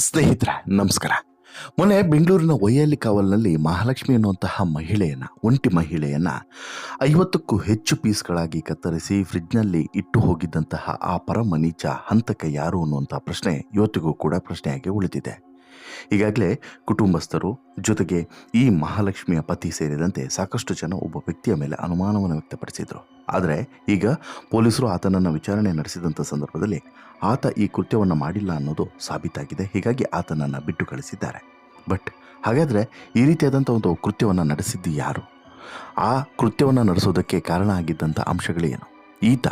ಸ್ನೇಹಿತರೆ, ನಮಸ್ಕಾರ. ಮೊನ್ನೆ ಬೆಂಗಳೂರಿನ ವೈಯಾಲಿ ಕಾವಲ್ನಲ್ಲಿ ಮಹಾಲಕ್ಷ್ಮಿ ಅನ್ನುವಂತಹ ಮಹಿಳೆಯನ್ನ, ಒಂಟಿ ಮಹಿಳೆಯನ್ನ ಐವತ್ತಕ್ಕೂ ಹೆಚ್ಚು ಪೀಸ್ಗಳಾಗಿ ಕತ್ತರಿಸಿ ಫ್ರಿಡ್ಜ್ನಲ್ಲಿ ಇಟ್ಟು ಹೋಗಿದ್ದಂತಹ ಆ ಪರಮ ನೀಚ ಹಂತಕ ಯಾರು ಅನ್ನುವಂತಹ ಪ್ರಶ್ನೆ ಇವತ್ತಿಗೂ ಕೂಡ ಪ್ರಶ್ನೆಯಾಗಿ ಉಳಿದಿದೆ. ಈಗಾಗಲೇ ಕುಟುಂಬಸ್ಥರು ಜೊತೆಗೆ ಈ ಮಹಾಲಕ್ಷ್ಮಿಯ ಪತಿ ಸೇರಿದಂತೆ ಸಾಕಷ್ಟು ಜನ ಒಬ್ಬ ವ್ಯಕ್ತಿಯ ಮೇಲೆ ಅನುಮಾನವನ್ನು ವ್ಯಕ್ತಪಡಿಸಿದರು. ಆದರೆ ಈಗ ಪೊಲೀಸರು ಆತನನ್ನು ವಿಚಾರಣೆ ನಡೆಸಿದಂಥ ಸಂದರ್ಭದಲ್ಲಿ ಆತ ಈ ಕೃತ್ಯವನ್ನು ಮಾಡಿಲ್ಲ ಅನ್ನೋದು ಸಾಬೀತಾಗಿದೆ. ಹೀಗಾಗಿ ಆತನನ್ನು ಬಿಟ್ಟು ಕಳಿಸಿದ್ದಾರೆ. ಬಟ್ ಹಾಗಾದರೆ ಈ ರೀತಿಯಾದಂಥ ಒಂದು ಕೃತ್ಯವನ್ನು ನಡೆಸಿದ್ದು ಯಾರು? ಆ ಕೃತ್ಯವನ್ನು ನಡೆಸೋದಕ್ಕೆ ಕಾರಣ ಆಗಿದ್ದಂಥ ಅಂಶಗಳೇನು? ಈತ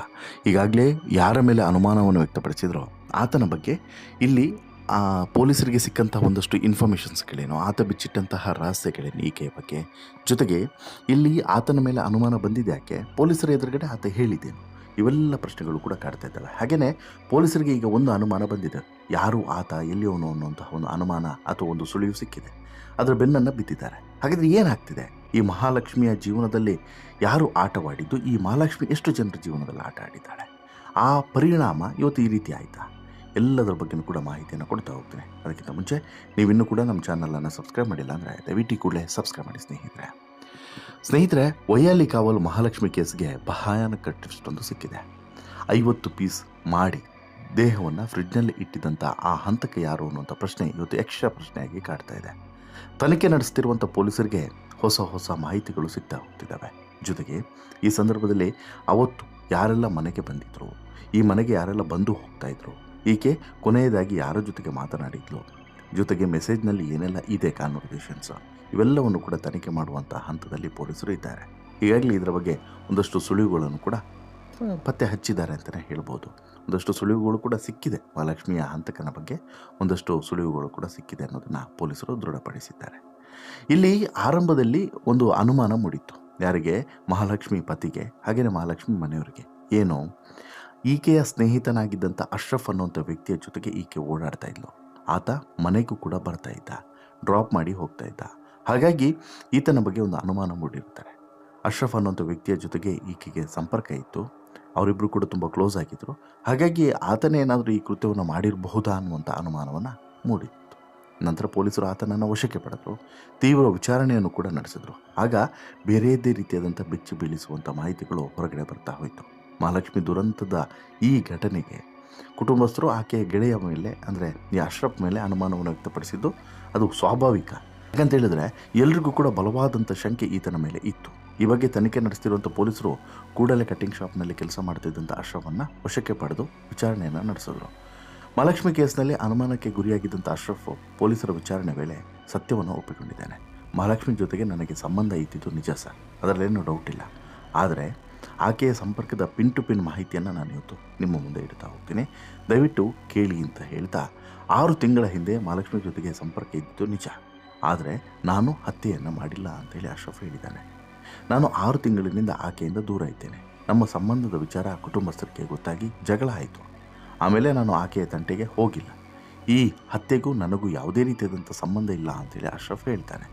ಈಗಾಗಲೇ ಯಾರ ಮೇಲೆ ಅನುಮಾನವನ್ನು ವ್ಯಕ್ತಪಡಿಸಿದ್ರೋ ಆತನ ಬಗ್ಗೆ ಇಲ್ಲಿ ಆ, ಪೊಲೀಸರಿಗೆ ಸಿಕ್ಕಂತಹ ಒಂದಷ್ಟು ಇನ್ಫಾರ್ಮೇಷನ್ಸ್ಗಳೇನು ಆತ ಬಿಚ್ಚಿಟ್ಟಂತಹ ರಹಸ್ಯಗಳೇನು ಈಕೆಯ ಬಗ್ಗೆ? ಜೊತೆಗೆ, ಇಲ್ಲಿ ಆತನ ಮೇಲೆ ಅನುಮಾನ ಬಂದಿದೆ ಯಾಕೆ? ಪೊಲೀಸರ ಎದುರುಗಡೆ ಆತ ಹೇಳಿದ್ದೇನು? ಇವೆಲ್ಲ ಪ್ರಶ್ನೆಗಳು ಕೂಡ ಕಾಡ್ತಾ ಇದ್ದಾವೆ. ಹಾಗೆಯೇ ಪೊಲೀಸರಿಗೆ ಈಗ ಒಂದು ಅನುಮಾನ ಬಂದಿದೆ. ಯಾರು ಆತ ಎಲ್ಲಿಯವನು ಅನ್ನುವಂತಹ ಒಂದು ಅನುಮಾನ ಅಥವಾ ಒಂದು ಸುಳಿವು ಸಿಕ್ಕಿದೆ? ಅದರ ಬೆನ್ನನ್ನು ಬಿದ್ದಿದ್ದಾರೆ. ಹಾಗಾದರೆ ಏನಾಗ್ತಿದೆ? ಈ ಮಹಾಲಕ್ಷ್ಮಿಯ ಜೀವನದಲ್ಲಿ ಯಾರು ಆಟವಾಡಿದ್ದು? ಈ ಮಹಾಲಕ್ಷ್ಮಿ ಎಷ್ಟು ಜನರ ಜೀವನದಲ್ಲಿ ಆಟ ಆಡಿದ್ದಾಳೆ? ಆ ಪರಿಣಾಮ ಇವತ್ತು ಈ ರೀತಿ ಆಯಿತಾ? ಎಲ್ಲದರ ಬಗ್ಗೆನೂ ಕೂಡ ಮಾಹಿತಿಯನ್ನು ಕೊಡ್ತಾ ಹೋಗ್ತೀನಿ. ಅದಕ್ಕಿಂತ ಮುಂಚೆ ನೀವಿನ್ನೂ ಕೂಡ ನಮ್ಮ ಚಾನಲನ್ನು ಸಬ್ಸ್ಕ್ರೈಬ್ ಮಾಡಿಲ್ಲ ಅಂದರೆ ದಯವಿಟ್ಟು ಕೂಡಲೇ ಸಬ್ಸ್ಕ್ರೈಬ್ ಮಾಡಿ ಸ್ನೇಹಿತರೆ. ಸ್ನೇಹಿತರೆ, ವೈಯಾಲಿ ಕಾವಲು ಮಹಾಲಕ್ಷ್ಮಿ ಕೇಸ್ಗೆ ಭಯಾನಕ ಟ್ವಿಸ್ಟ್ ಒಂದು ಸಿಕ್ಕಿದೆ. ಐವತ್ತು ಪೀಸ್ ಮಾಡಿ ದೇಹವನ್ನು ಫ್ರಿಡ್ಜ್ನಲ್ಲಿ ಇಟ್ಟಿದ್ದಂಥ ಆ ಹಂತಕ್ಕೆ ಯಾರು ಅನ್ನುವಂಥ ಪ್ರಶ್ನೆ ಇವತ್ತು ಯಕ್ಷ ಪ್ರಶ್ನೆಯಾಗಿ ಕಾಡ್ತಾ ಇದೆ. ತನಿಖೆ ನಡೆಸ್ತಿರುವಂಥ ಪೊಲೀಸರಿಗೆ ಹೊಸ ಹೊಸ ಮಾಹಿತಿಗಳು ಸಿಗ್ತಾ ಹೋಗ್ತಿದ್ದಾವೆ. ಜೊತೆಗೆ ಈ ಸಂದರ್ಭದಲ್ಲಿ ಅವತ್ತು ಯಾರೆಲ್ಲ ಮನೆಗೆ ಬಂದಿದ್ರು, ಈ ಮನೆಗೆ ಯಾರೆಲ್ಲ ಬಂದು ಹೋಗ್ತಾ ಇದ್ರು ಈಕೆ ಕೊನೆಯದಾಗಿ ಯಾರ ಜೊತೆಗೆ ಮಾತನಾಡಿದ್ಲು? ಜೊತೆಗೆ ಮೆಸೇಜ್ನಲ್ಲಿ ಏನೆಲ್ಲ ಇದೆ ಕಾನ್ವರ್ಸೇಷನ್ಸ್? ಇವೆಲ್ಲವನ್ನು ಕೂಡ ತನಿಖೆ ಮಾಡುವಂಥ ಹಂತದಲ್ಲಿ ಪೊಲೀಸರು ಇದ್ದಾರೆ. ಈಗಾಗಲೇ ಇದರ ಬಗ್ಗೆ ಒಂದಷ್ಟು ಸುಳಿವುಗಳನ್ನು ಕೂಡ ಪತ್ತೆ ಹಚ್ಚಿದ್ದಾರೆ ಅಂತಲೇ ಹೇಳ್ಬೋದು. ಒಂದಷ್ಟು ಸುಳಿವುಗಳು ಕೂಡ ಸಿಕ್ಕಿದೆ. ಮಹಾಲಕ್ಷ್ಮಿಯ ಹಂತಕನ ಬಗ್ಗೆ ಒಂದಷ್ಟು ಸುಳಿವುಗಳು ಕೂಡ ಸಿಕ್ಕಿದೆ ಅನ್ನೋದನ್ನು ಪೊಲೀಸರು ದೃಢಪಡಿಸಿದ್ದಾರೆ. ಇಲ್ಲಿ ಆರಂಭದಲ್ಲಿ ಒಂದು ಅನುಮಾನ ಮೂಡಿತ್ತು. ಯಾರಿಗೆ? ಮಹಾಲಕ್ಷ್ಮಿ ಪತಿಗೆ ಹಾಗೆಯೇ ಮಹಾಲಕ್ಷ್ಮಿ ಮನೆಯವರಿಗೆ. ಏನು? ಈಕೆಯ ಸ್ನೇಹಿತನಾಗಿದ್ದಂಥ ಅಶ್ರಫ್ ಅನ್ನುವಂಥ ವ್ಯಕ್ತಿಯ ಜೊತೆಗೆ ಈಕೆ ಓಡಾಡ್ತಾ ಇದ್ಲು. ಆತ ಮನೆಗೂ ಕೂಡ ಬರ್ತಾ ಇದ್ದ. ಡ್ರಾಪ್ ಮಾಡಿ ಹೋಗ್ತಾ ಇದ್ದ. ಹಾಗಾಗಿ ಈತನ ಬಗ್ಗೆ ಒಂದು ಅನುಮಾನ ಮೂಡಿರ್ತಾರೆ ಅಶ್ರಫ್ ಅನ್ನುವಂಥ ವ್ಯಕ್ತಿಯ ಜೊತೆಗೆ ಈಕೆಗೆ ಸಂಪರ್ಕ ಇತ್ತು. ಅವರಿಬ್ಬರು ಕೂಡ ತುಂಬ ಕ್ಲೋಸ್ ಆಗಿದ್ದರು ಹಾಗಾಗಿ ಆತನೇ ಏನಾದರೂ ಈ ಕೃತ್ಯವನ್ನು ಮಾಡಿರಬಹುದಾ ಅನ್ನುವಂಥ ಅನುಮಾನವನ್ನು ಮೂಡಿತ್ತು. ನಂತರ ಪೊಲೀಸರು ಆತನನ್ನು ವಶಕ್ಕೆ ಪಡೆದರು. ತೀವ್ರ ವಿಚಾರಣೆಯನ್ನು ಕೂಡ ನಡೆಸಿದರು. ಆಗ ಬೇರೆಯದೇ ರೀತಿಯಾದಂಥ ಬೆಚ್ಚಿ ಬೀಳಿಸುವಂಥ ಮಾಹಿತಿಗಳು ಹೊರಗಡೆ ಬರ್ತಾ ಹೋಯಿತು. ಮಹಾಲಕ್ಷ್ಮಿ ದುರಂತದ ಈ ಘಟನೆಗೆ ಕುಟುಂಬಸ್ಥರು ಆಕೆಯ ಗೆಳೆಯ ಮೇಲೆ, ಅಂದರೆ ಈ ಅಶ್ರಫ್ ಮೇಲೆ ಅನುಮಾನವನ್ನು ವ್ಯಕ್ತಪಡಿಸಿದ್ದು ಅದು ಸ್ವಾಭಾವಿಕ. ಯಾಕಂತ ಹೇಳಿದ್ರೆ ಎಲ್ರಿಗೂ ಕೂಡ ಬಲವಾದಂಥ ಶಂಕೆ ಈತನ ಮೇಲೆ ಇತ್ತು. ಈ ಬಗ್ಗೆ ತನಿಖೆ ನಡೆಸ್ತಿರುವಂಥ ಪೊಲೀಸರು ಕೂಡಲೇ ಕಟಿಂಗ್ ಶಾಪ್ನಲ್ಲಿ ಕೆಲಸ ಮಾಡ್ತಿದ್ದಂಥ ಅಶ್ರಫನ್ನು ವಶಕ್ಕೆ ಪಡೆದು ವಿಚಾರಣೆಯನ್ನು ನಡೆಸಿದ್ರು. ಮಹಾಲಕ್ಷ್ಮಿ ಕೇಸ್ನಲ್ಲಿ ಅನುಮಾನಕ್ಕೆ ಗುರಿಯಾಗಿದ್ದಂಥ ಅಶ್ರಫ್ ಪೊಲೀಸರ ವಿಚಾರಣೆ ವೇಳೆ ಸತ್ಯವನ್ನು ಒಪ್ಪಿಕೊಂಡಿದ್ದಾನೆ. ಮಹಾಲಕ್ಷ್ಮಿ ಜೊತೆಗೆ ನನಗೆ ಸಂಬಂಧ ಇದ್ದಿದ್ದು ನಿಜ ಸರ್. ಅದರಲ್ಲೇನು ಡೌಟ್ ಇಲ್ಲ. ಆದರೆ ಆಕೆಯ ಸಂಪರ್ಕದ ಪಿನ್ ಟು ಪಿನ್ ಮಾಹಿತಿಯನ್ನು ನಾನು ಇವತ್ತು ನಿಮ್ಮ ಮುಂದೆ ಇಡ್ತಾ ಹೋಗ್ತೀನಿ. ದಯವಿಟ್ಟು ಕೇಳಿ ಅಂತ ಹೇಳ್ತಾ, ಆರು ತಿಂಗಳ ಹಿಂದೆ ಮಹಾಲಕ್ಷ್ಮಿ ಜೊತೆಗೆ ಸಂಪರ್ಕ ಇದ್ದು ನಿಜ. ಆದರೆ ನಾನು ಹತ್ಯೆಯನ್ನು ಮಾಡಿಲ್ಲ ಅಂತೇಳಿ ಅಶ್ರಫ್ ಹೇಳಿದ್ದಾನೆ. ನಾನು ಆರು ತಿಂಗಳಿನಿಂದ ಆಕೆಯಿಂದ ದೂರ ಇದ್ದೇನೆ. ನಮ್ಮ ಸಂಬಂಧದ ವಿಚಾರ ಕುಟುಂಬಸ್ಥರಿಗೆ ಗೊತ್ತಾಗಿ ಜಗಳ ಆಯಿತು. ಆಮೇಲೆ ನಾನು ಆಕೆಯ ತಂಟೆಗೆ ಹೋಗಿಲ್ಲ. ಈ ಹತ್ಯೆಗೂ ನನಗೂ ಯಾವುದೇ ರೀತಿಯಾದಂಥ ಸಂಬಂಧ ಇಲ್ಲ ಅಂತೇಳಿ ಅಶ್ರಫ್ ಹೇಳ್ತಾನೆ.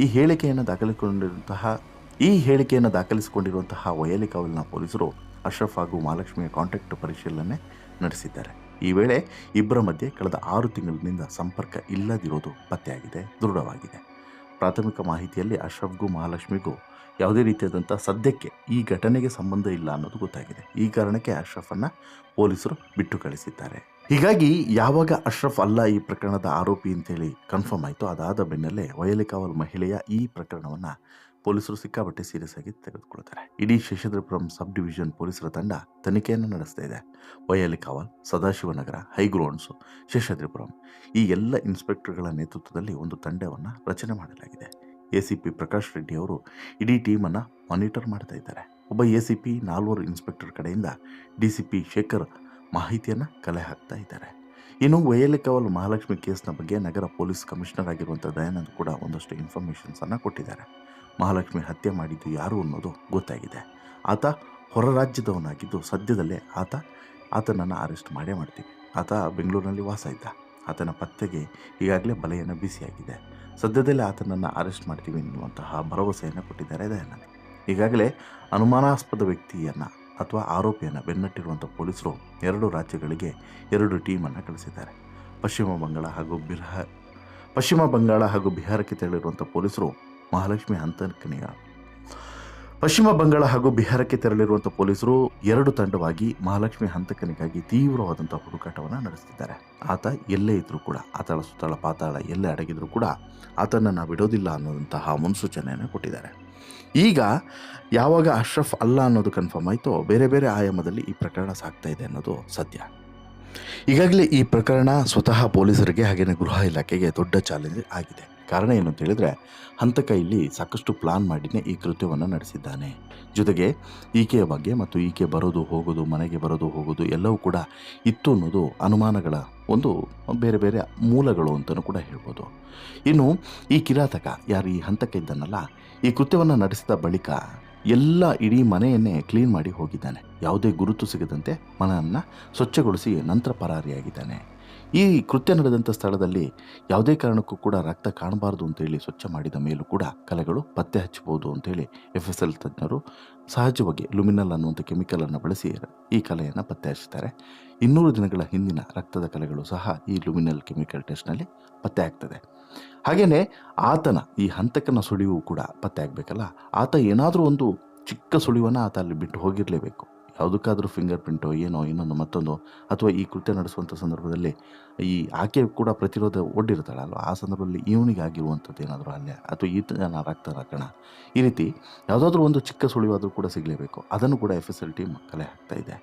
ಈ ಹೇಳಿಕೆಯನ್ನು ದಾಖಲಿಸಿಕೊಂಡಿರುವಂತಹ ಈ ಹೇಳಿಕೆಯನ್ನು ದಾಖಲಿಸಿಕೊಂಡಿರುವಂತಹ ವಯಲಿಕಾವಲ್ನ ಪೊಲೀಸರು ಅಶ್ರಫ್ ಹಾಗೂ ಮಹಾಲಕ್ಷ್ಮಿಯ ಕಾಂಟ್ಯಾಕ್ಟ್ ಪರಿಶೀಲನೆ ನಡೆಸಿದ್ದಾರೆ. ಈ ವೇಳೆ ಇಬ್ಬರ ಮಧ್ಯೆ ಕಳೆದ ಆರು ತಿಂಗಳಿನಿಂದ ಸಂಪರ್ಕ ಇಲ್ಲದಿರೋದು ಪತ್ತೆಯಾಗಿದೆ, ದೃಢವಾಗಿದೆ. ಪ್ರಾಥಮಿಕ ಮಾಹಿತಿಯಲ್ಲಿ ಅಶ್ರಫ್ಗೂ ಮಹಾಲಕ್ಷ್ಮಿಗೂ ಯಾವುದೇ ರೀತಿಯಾದಂಥ ಸದ್ಯಕ್ಕೆ ಈ ಘಟನೆಗೆ ಸಂಬಂಧ ಇಲ್ಲ ಅನ್ನೋದು ಗೊತ್ತಾಗಿದೆ. ಈ ಕಾರಣಕ್ಕೆ ಅಶ್ರಫನ್ನು ಪೊಲೀಸರು ಬಿಟ್ಟು ಕಳಿಸಿದ್ದಾರೆ. ಹೀಗಾಗಿ ಯಾವಾಗ ಅಶ್ರಫ್ ಅಲ್ಲ ಈ ಪ್ರಕರಣದ ಆರೋಪಿ ಅಂತೇಳಿ ಕನ್ಫರ್ಮ್ ಆಯಿತು. ಅದಾದ ಬೆನ್ನಲ್ಲೇ ವಯಲಿಕಾವಲ್ ಮಹಿಳೆಯ ಈ ಪ್ರಕರಣವನ್ನು ಪೊಲೀಸರು ಸಿಕ್ಕಾಪಟ್ಟೆ ಸೀರಿಯಸ್ ಆಗಿ ತೆಗೆದುಕೊಳ್ತಾರೆ ಇಡೀ ಶೇಷಾದ್ರಿಪುರಂ ಸಬ್ ಡಿವಿಷನ್ ಪೊಲೀಸರ ತಂಡ ತನಿಖೆಯನ್ನು ನಡೆಸ್ತಾ ಇದೆ. ವಯಲಿಕಾವಲ್ ಸದಾಶಿವನಗರ, ಹೈಗ್ರೌಂಡ್ಸು, ಶೇಷಾದ್ರಿಪುರಂ ಈ ಎಲ್ಲ ಇನ್ಸ್ಪೆಕ್ಟರ್ಗಳ ನೇತೃತ್ವದಲ್ಲಿ ಒಂದು ತಂಡವನ್ನು ರಚನೆ ಮಾಡಲಾಗಿದೆ. A C P Prakash Reddy ಅವರು ಇಡೀ ಟೀಮನ್ನು ಮಾನಿಟರ್ ಮಾಡ್ತಾ ಇದ್ದಾರೆ. ಒಬ್ಬ ಎ ಸಿ ಪಿ ನಾಲ್ವರು ಇನ್ಸ್ಪೆಕ್ಟರ್ ಕಡೆಯಿಂದ ಡಿ ಸಿ ಪಿ ಶೇಖರ್ ಮಾಹಿತಿಯನ್ನು ಕಲೆ ಹಾಕ್ತಾ ಇದ್ದಾರೆ. ಇನ್ನು ವಯಲಿಕವಲ್ ಮಹಾಲಕ್ಷ್ಮಿ ಕೇಸ್ನ ಬಗ್ಗೆ ನಗರ ಪೊಲೀಸ್ ಕಮಿಷನರ್ ಆಗಿರುವಂಥ ದಯಾನಂದ್ ಕೂಡ ಒಂದಷ್ಟು ಇನ್ಫಾರ್ಮೇಷನ್ಸನ್ನು ಕೊಟ್ಟಿದ್ದಾರೆ. ಮಹಾಲಕ್ಷ್ಮಿ ಹತ್ಯೆ ಮಾಡಿದ್ದು ಯಾರು ಅನ್ನೋದು ಗೊತ್ತಾಗಿದೆ. ಆತ ಹೊರ ರಾಜ್ಯದವನಾಗಿದ್ದು ಸದ್ಯದಲ್ಲೇ ಆತ, ಆತನನ್ನು ಅರೆಸ್ಟ್ ಮಾಡೇ ಮಾಡ್ತೀವಿ. ಆತ ಬೆಂಗಳೂರಿನಲ್ಲಿ ವಾಸ ಇದ್ದ. ಆತನ ಪತ್ತೆಗೆ ಈಗಾಗಲೇ ಬಲೆಯನ್ನು ಬಿಸಿಯಾಗಿದೆ. ಸದ್ಯದಲ್ಲೇ ಆತನನ್ನು ಅರೆಸ್ಟ್ ಮಾಡ್ತೀವಿ ಎನ್ನುವಂತಹ ಭರವಸೆಯನ್ನು ಕೊಟ್ಟಿದ್ದಾರೆ ದಯಾನಂದ್. ಈಗಾಗಲೇ ಅನುಮಾನಾಸ್ಪದ ವ್ಯಕ್ತಿಯನ್ನು ಅಥವಾ ಆರೋಪಿಯನ್ನು ಬೆನ್ನಟ್ಟಿರುವಂಥ ಪೊಲೀಸರು ಎರಡು ರಾಜ್ಯಗಳಿಗೆ ಎರಡು ಟೀಮನ್ನು ಕಳಿಸಿದ್ದಾರೆ. ಪಶ್ಚಿಮ ಬಂಗಾಳ ಹಾಗೂ ಬಿಹಾರ ಪಶ್ಚಿಮ ಬಂಗಾಳ ಹಾಗೂ ಬಿಹಾರಕ್ಕೆ ತೆರಳಿರುವಂಥ ಪೊಲೀಸರು ಮಹಾಲಕ್ಷ್ಮಿ ಹಂತಕನಿಯ ಪಶ್ಚಿಮ ಬಂಗಾಳ ಹಾಗೂ ಬಿಹಾರಕ್ಕೆ ತೆರಳಿರುವಂಥ ಪೊಲೀಸರು ಎರಡು ತಂಡವಾಗಿ ಮಹಾಲಕ್ಷ್ಮಿ ಹಂತಕನಿಗಾಗಿ ತೀವ್ರವಾದಂಥ ಹುಡುಕಾಟವನ್ನು ನಡೆಸ್ತಿದ್ದಾರೆ. ಆತ ಎಲ್ಲೇ ಇದ್ದರೂ ಕೂಡ, ಆತಳ ಸುತ್ತಳ ಪಾತಾಳ ಎಲ್ಲೇ ಅಡಗಿದ್ರೂ ಕೂಡ ಆತನನ್ನು ಬಿಡೋದಿಲ್ಲ ಅನ್ನೋದಂತಹ ಮುನ್ಸೂಚನೆಯನ್ನು ಕೊಟ್ಟಿದ್ದಾರೆ. ಈಗ ಯಾವಾಗ ಅಶ್ರಫ್ ಅಲ್ಲ ಅನ್ನೋದು ಕನ್ಫರ್ಮ್ ಆಯಿತೋ, ಬೇರೆ ಬೇರೆ ಆಯಾಮದಲ್ಲಿ ಈ ಪ್ರಕರಣ ಸಾಗ್ತಾ ಇದೆ ಅನ್ನೋದು ಸತ್ಯ. ಈಗಾಗಲೇ ಈ ಪ್ರಕರಣ ಸ್ವತಃ ಪೊಲೀಸರಿಗೆ ಹಾಗೆಯೇ ಗೃಹ ಇಲಾಖೆಗೆ ದೊಡ್ಡ ಚಾಲೆಂಜ್ ಆಗಿದೆ. ಕಾರಣ ಏನು ಅಂತ ಹೇಳಿದ್ರೆ, ಹಂತಕ ಇಲ್ಲಿ ಸಾಕಷ್ಟು ಪ್ಲಾನ್ ಮಾಡಿನೇ ಈ ಕೃತ್ಯವನ್ನು ನಡೆಸಿದ್ದಾನೆ. ಜೊತೆಗೆ ಈಕೆಯ ಬಗ್ಗೆ ಮತ್ತು ಈಕೆ ಬರೋದು ಹೋಗೋದು, ಮನೆಗೆ ಬರೋದು ಹೋಗೋದು ಎಲ್ಲವೂ ಕೂಡ ಇತ್ತು ಅನ್ನೋದು ಅನುಮಾನಗಳ ಒಂದು ಬೇರೆ ಬೇರೆ ಮೂಲಗಳು ಅಂತಲೂ ಕೂಡ ಹೇಳ್ಬೋದು. ಇನ್ನು ಈ ಕಿರಾತಕ ಯಾರು ಈ ಹಂತಕ್ಕೆ ಇದ್ದಾನಲ್ಲ, ಈ ಕೃತ್ಯವನ್ನು ನಡೆಸಿದ ಬಳಿಕ ಎಲ್ಲ ಇಡೀ ಮನೆಯನ್ನೇ ಕ್ಲೀನ್ ಮಾಡಿ ಹೋಗಿದ್ದಾನೆ. ಯಾವುದೇ ಗುರುತು ಸಿಗದಂತೆ ಮನೆಯನ್ನು ಸ್ವಚ್ಛಗೊಳಿಸಿ ನಂತರ ಪರಾರಿಯಾಗಿದ್ದಾನೆ. ಈ ಕೃತ್ಯ ನಡೆದಂಥ ಸ್ಥಳದಲ್ಲಿ ಯಾವುದೇ ಕಾರಣಕ್ಕೂ ಕೂಡ ರಕ್ತ ಕಾಣಬಾರ್ದು ಅಂತೇಳಿ ಸ್ವಚ್ಛ ಮಾಡಿದ ಮೇಲೂ ಕೂಡ ಕಲೆಗಳು ಪತ್ತೆ ಹಚ್ಚಬಹುದು ಅಂತೇಳಿ ಎಫ್ ಎಸ್ ಎಲ್ ತಜ್ಞರು ಸಹಜವಾಗಿ ಲುಮಿನಲ್ ಅನ್ನುವಂಥ ಕೆಮಿಕಲನ್ನು ಬಳಸಿ ಈ ಕಲೆಯನ್ನು ಪತ್ತೆ ಹಚ್ಚುತ್ತಾರೆ ಇನ್ನೂರು ದಿನಗಳ ಹಿಂದಿನ ರಕ್ತದ ಕಲೆಗಳು ಸಹ ಈ ಲುಮಿನಲ್ ಕೆಮಿಕಲ್ ಟೆಸ್ಟ್ನಲ್ಲಿ ಪತ್ತೆ ಆಗ್ತದೆ. ಹಾಗೆಯೇ ಆತನ ಈ ಹಂತಕನ ಸುಳಿವು ಕೂಡ ಪತ್ತೆ ಆಗಬೇಕಲ್ಲ? ಆತ ಏನಾದರೂ ಒಂದು ಚಿಕ್ಕ ಸುಳಿವನ್ನು ಆತ ಅಲ್ಲಿ ಬಿಟ್ಟು ಹೋಗಿರಲೇಬೇಕು. ಯಾವುದಕ್ಕಾದರೂ ಫಿಂಗರ್ ಪ್ರಿಂಟೋ ಏನೋ, ಇನ್ನೊಂದು ಮತ್ತೊಂದು, ಅಥವಾ ಈ ಕೃತ್ಯ ನಡೆಸುವಂಥ ಸಂದರ್ಭದಲ್ಲಿ ಈ ಆಕೆ ಕೂಡ ಪ್ರತಿರೋಧ ಒಡ್ಡಿರ್ತಾಳಲ್ವ ಆ ಸಂದರ್ಭದಲ್ಲಿ ಇವನಿಗೆ ಆಗಿರುವಂಥದ್ದು ಏನಾದರೂ ಅಲ್ಲೇ ಅಥವಾ ಈತನ ರಕ್ತ ರಕಣ ಈ ರೀತಿ ಯಾವುದಾದ್ರೂ ಒಂದು ಚಿಕ್ಕ ಸುಳಿವಾದರೂ ಕೂಡ ಸಿಗಲೇಬೇಕು. ಅದನ್ನು ಕೂಡ ಎಫ್ ಎಸ್ ಎಲ್ ಟಿ ಕಲೆ ಹಾಕ್ತಾ ಇದೆ.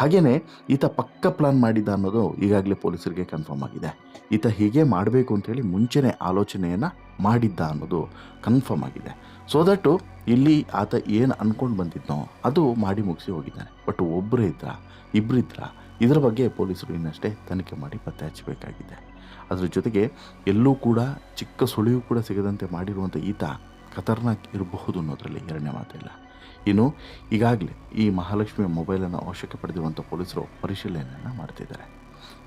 ಹಾಗೆಯೇ ಈತ ಪಕ್ಕ ಪ್ಲಾನ್ ಮಾಡಿದ ಅನ್ನೋದು ಈಗಾಗಲೇ ಪೊಲೀಸರಿಗೆ ಕನ್ಫರ್ಮ್ ಆಗಿದೆ. ಈತ ಹೀಗೆ ಮಾಡಬೇಕು ಅಂತೇಳಿ ಮುಂಚೆನೇ ಆಲೋಚನೆಯನ್ನು ಮಾಡಿದ್ದ ಅನ್ನೋದು ಕನ್ಫರ್ಮ್ ಆಗಿದೆ. ಸೊ ದಟ್ಟು ಇಲ್ಲಿ ಆತ ಏನು ಅಂದ್ಕೊಂಡು ಬಂದಿದ್ನೋ ಅದು ಮಾಡಿ ಮುಗಿಸಿ ಹೋಗಿದ್ದಾನೆ. ಬಟ್ ಒಬ್ಬರು ಇದ್ರ ಇಬ್ಬರು ಇದ್ರ, ಇದರ ಬಗ್ಗೆ ಪೊಲೀಸರು ಇನ್ನಷ್ಟೇ ತನಿಖೆ ಮಾಡಿ ಪತ್ತೆ ಹಚ್ಚಬೇಕಾಗಿದೆ. ಅದರ ಜೊತೆಗೆ ಎಲ್ಲೂ ಕೂಡ ಚಿಕ್ಕ ಸುಳಿವು ಕೂಡ ಸಿಗದಂತೆ ಮಾಡಿರುವಂಥ ಈತ ಖತರ್ನಾಕ್ ಇರಬಹುದು ಅನ್ನೋದರಲ್ಲಿ ಎರಡನೇ ಮಾತಿಲ್ಲ. ಇನ್ನು ಈಗಾಗಲೇ ಈ ಮಹಾಲಕ್ಷ್ಮಿಯ ಮೊಬೈಲನ್ನು ಅವಶ್ಯಕ ಪಡೆದಿರುವಂಥ ಪೊಲೀಸರು ಪರಿಶೀಲನೆಯನ್ನು ಮಾಡ್ತಿದ್ದಾರೆ.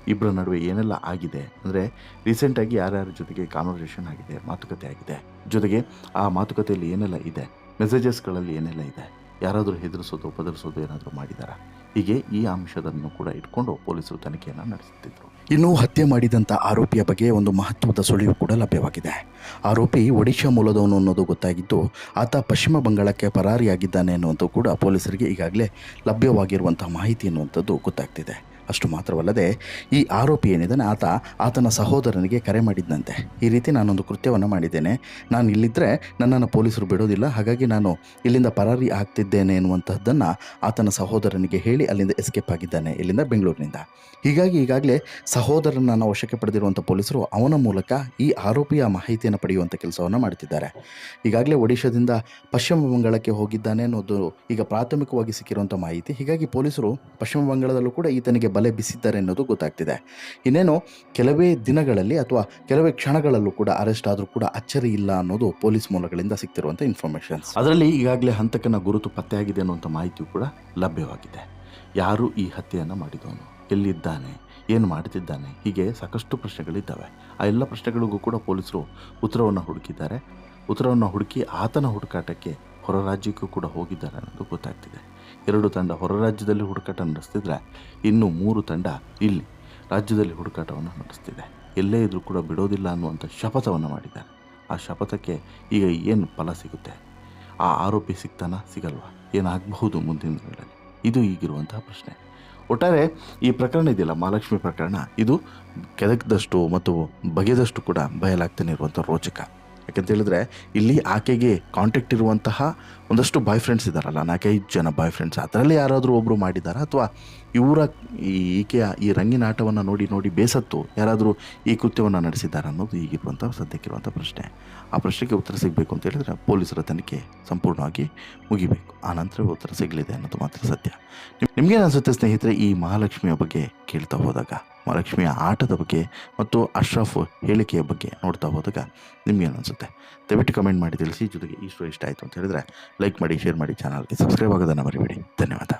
ಇಬ್ಬರ ನಡುವೆ ಏನೆಲ್ಲ ಆಗಿದೆ? ಅಂದರೆ ರೀಸೆಂಟಾಗಿ ಯಾರ್ಯಾರ ಜೊತೆಗೆ ಕಾನ್ವರ್ಸೇಷನ್ ಆಗಿದೆ, ಮಾತುಕತೆ ಆಗಿದೆ? ಜೊತೆಗೆ ಆ ಮಾತುಕತೆಯಲ್ಲಿ ಏನೆಲ್ಲ ಇದೆ? ಮೆಸೇಜಸ್ಗಳಲ್ಲಿ ಏನೆಲ್ಲ ಇದೆ? ಯಾರಾದರೂ ಹೆದರಿಸೋದು ಬದಲಿಸೋದು ಏನಾದರೂ ಮಾಡಿದಾರಾ? ಹೀಗೆ ಈ ಅಂಶದನ್ನು ಕೂಡ ಇಟ್ಕೊಂಡು ಪೊಲೀಸರು ತನಿಖೆಯನ್ನು ನಡೆಸುತ್ತಿದ್ದರು ಇನ್ನು ಹತ್ಯೆ ಮಾಡಿದಂಥ ಆರೋಪಿಯ ಬಗ್ಗೆ ಒಂದು ಮಹತ್ವದ ಸುಳಿವು ಕೂಡ ಲಭ್ಯವಾಗಿದೆ. ಆರೋಪಿ ಒಡಿಶಾ ಮೂಲದವನು ಅನ್ನೋದು ಗೊತ್ತಾಗಿದ್ದು, ಆತ ಪಶ್ಚಿಮ ಬಂಗಾಳಕ್ಕೆ ಪರಾರಿಯಾಗಿದ್ದಾನೆ ಅನ್ನುವಂಥದ್ದು ಕೂಡ ಪೊಲೀಸರಿಗೆ ಈಗಾಗಲೇ ಲಭ್ಯವಾಗಿರುವಂಥ ಮಾಹಿತಿ ಅನ್ನುವಂಥದ್ದು ಗೊತ್ತಾಗ್ತಿದೆ. ಅಷ್ಟು ಮಾತ್ರವಲ್ಲದೆ ಈ ಆರೋಪಿ ಏನಿದ್ದಾನೆ ಆತ, ಆತನ ಸಹೋದರನಿಗೆ ಕರೆ ಮಾಡಿದ್ದಂತೆ ಈ ರೀತಿ ನಾನೊಂದು ಕೃತ್ಯವನ್ನು ಮಾಡಿದ್ದೇನೆ. ನಾನು ಇಲ್ಲಿದ್ದರೆ ನನ್ನನ್ನು ಪೊಲೀಸರು ಬಿಡೋದಿಲ್ಲ. ಹಾಗಾಗಿ ನಾನು ಇಲ್ಲಿಂದ ಪರಾರಿ ಆಗ್ತಿದ್ದೇನೆ ಎನ್ನುವಂತಹದ್ದನ್ನು ಆತನ ಸಹೋದರನಿಗೆ ಹೇಳಿ ಅಲ್ಲಿಂದ ಎಸ್ಕೇಪ್ ಆಗಿದ್ದಾನೆ ಇಲ್ಲಿಂದ ಬೆಂಗಳೂರಿನಿಂದ. ಹೀಗಾಗಿ ಈಗಾಗಲೇ ಸಹೋದರನನ್ನು ವಶಕ್ಕೆ ಪಡೆದಿರುವಂಥ ಪೊಲೀಸರು ಅವನ ಮೂಲಕ ಈ ಆರೋಪಿಯ ಮಾಹಿತಿಯನ್ನು ಪಡೆಯುವಂಥ ಕೆಲಸವನ್ನು ಮಾಡುತ್ತಿದ್ದಾರೆ ಈಗಾಗಲೇ ಒಡಿಶಾದಿಂದ ಪಶ್ಚಿಮ ಬಂಗಾಳಕ್ಕೆ ಹೋಗಿದ್ದಾನೆ ಅನ್ನೋದು ಈಗ ಪ್ರಾಥಮಿಕವಾಗಿ ಸಿಕ್ಕಿರುವಂಥ ಮಾಹಿತಿ. ಹೀಗಾಗಿ ಪೊಲೀಸರು ಪಶ್ಚಿಮ ಬಂಗಾಳದಲ್ಲೂ ಕೂಡ ಈತನಿಗೆ ಬಲೆ ಬಿಸಿದ್ದಾರೆ ಅನ್ನೋದು ಗೊತ್ತಾಗ್ತಿದೆ. ಇನ್ನೇನು ಕೆಲವೇ ದಿನಗಳಲ್ಲಿ ಅಥವಾ ಕೆಲವೇ ಕ್ಷಣಗಳಲ್ಲೂ ಕೂಡ ಅರೆಸ್ಟ್ ಆದರೂ ಕೂಡ ಅಚ್ಚರಿ ಇಲ್ಲ ಅನ್ನೋದು ಪೊಲೀಸ್ ಮೂಲಗಳಿಂದ ಸಿಗ್ತಿರುವಂಥ ಇನ್ಫಾರ್ಮೇಷನ್ಸ್ ಅದರಲ್ಲಿ ಈಗಾಗಲೇ ಹಂತಕನ ಗುರುತು ಪತ್ತೆಯಾಗಿದೆ ಅನ್ನುವಂಥ ಮಾಹಿತಿಯು ಕೂಡ ಲಭ್ಯವಾಗಿದೆ. ಯಾರು ಈ ಹತ್ಯೆಯನ್ನು ಮಾಡಿದವನು? ಎಲ್ಲಿದ್ದಾನೆ? ಏನು ಮಾಡ್ತಿದ್ದಾನೆ? ಹೀಗೆ ಸಾಕಷ್ಟು ಪ್ರಶ್ನೆಗಳಿದ್ದಾವೆ. ಆ ಎಲ್ಲ ಪ್ರಶ್ನೆಗಳಿಗೂ ಕೂಡ ಪೊಲೀಸರು ಉತ್ತರವನ್ನು ಹುಡುಕಿದ್ದಾರೆ. ಉತ್ತರವನ್ನು ಹುಡುಕಿ ಆತನ ಹುಡುಕಾಟಕ್ಕೆ ಹೊರ ರಾಜ್ಯಕ್ಕೂ ಕೂಡ ಹೋಗಿದ್ದಾರೆ ಅನ್ನೋದು ಗೊತ್ತಾಗ್ತಿದೆ. ಎರಡು ತಂಡ ಹೊರ ರಾಜ್ಯದಲ್ಲಿ ಹುಡುಕಾಟ ನಡೆಸ್ತಿದ್ರೆ ಇನ್ನು ಮೂರು ತಂಡ ಇಲ್ಲಿ ರಾಜ್ಯದಲ್ಲಿ ಹುಡುಕಾಟವನ್ನು ನಡೆಸ್ತಿದೆ. ಎಲ್ಲೇ ಇದ್ರೂ ಕೂಡ ಬಿಡೋದಿಲ್ಲ ಅನ್ನುವಂಥ ಶಪಥವನ್ನು ಮಾಡಿದ್ದಾರೆ. ಆ ಶಪಥಕ್ಕೆ ಈಗ ಏನು ಫಲ ಸಿಗುತ್ತೆ? ಆ ಆರೋಪಿ ಸಿಗ್ತಾನಾ ಸಿಗಲ್ವಾ? ಏನಾಗಬಹುದು ಮುಂದಿನ ದಿನಗಳಲ್ಲಿ? ಇದು ಈಗಿರುವಂತಹ ಪ್ರಶ್ನೆ. ಒಟ್ಟಾರೆ ಈ ಪ್ರಕರಣ ಇದೆಯಲ್ಲ, ಮಹಾಲಕ್ಷ್ಮಿ ಪ್ರಕರಣ, ಇದು ಕೆದಕದಷ್ಟು ಮತ್ತು ಬಗೆದಷ್ಟು ಕೂಡ ಬಯಲಾಗ್ತಾನೆ ಇರುವಂಥ ರೋಚಕ. ಯಾಕಂತ ಹೇಳಿದ್ರೆ ಇಲ್ಲಿ ಆಕೆಗೆ ಕಾಂಟ್ಯಾಕ್ಟ್ ಇರುವಂತಹ ಒಂದಷ್ಟು ಬಾಯ್ ಫ್ರೆಂಡ್ಸ್ ಇದ್ದಾರಲ್ಲ ನಾಲ್ಕೈದು ಜನ ಬಾಯ್ ಫ್ರೆಂಡ್ಸ್ ಅದರಲ್ಲಿ ಯಾರಾದರೂ ಒಬ್ಬರು ಮಾಡಿದ್ದಾರಾ ಅಥವಾ ಇವರ ಈ ಈಕೆಯ ಈ ರಂಗಿನ ಆಟವನ್ನು ನೋಡಿ ನೋಡಿ ಬೇಸತ್ತು ಯಾರಾದರೂ ಈ ಕೃತ್ಯವನ್ನು ನಡೆಸಿದ್ದಾರೆ ಅನ್ನೋದು ಈಗಿರುವಂಥ ಸದ್ಯಕ್ಕಿರುವಂಥ ಪ್ರಶ್ನೆ. ಆ ಪ್ರಶ್ನೆಗೆ ಉತ್ತರ ಸಿಗಬೇಕು ಅಂತ ಹೇಳಿದ್ರೆ ಪೊಲೀಸರ ತನಿಖೆ ಸಂಪೂರ್ಣವಾಗಿ ಮುಗಿಬೇಕು. ಆ ನಂತರ ಉತ್ತರ ಸಿಗಲಿದೆ ಅನ್ನೋದು ಮಾತ್ರ ಸತ್ಯ. ನಿಮಗೇನು ಅನಿಸುತ್ತೆ ಸ್ನೇಹಿತರೆ ಈ ಮಹಾಲಕ್ಷ್ಮಿಯ ಬಗ್ಗೆ ಕೇಳ್ತಾ ಹೋದಾಗ? ಮಹಾಲಕ್ಷ್ಮಿಯ ಆಟದ ಬಗ್ಗೆ ಮತ್ತು ಅಶ್ರಫ್ ಹೇಳಿಕೆಯ ಬಗ್ಗೆ ನೋಡ್ತಾ ಹೋದಾಗ ನಿಮ್ಗೇನು ಅನಿಸುತ್ತೆ ದಯವಿಟ್ಟು ಕಮೆಂಟ್ ಮಾಡಿ ತಿಳಿಸಿ, ಜೊತೆಗೆ ಈ ಶೋ ಇಷ್ಟ ಆಯಿತು ಅಂತ ಹೇಳಿದ್ರೆ ಲೈಕ್ ಮಾಡಿ ಶೇರ್ ಮಾಡಿ ಚಾನಲ್ಗೆ ಸಬ್ಸ್ಕ್ರೈಬ್ ಆಗೋದನ್ನು ಮರಿಬೇಡಿ. ಧನ್ಯವಾದ.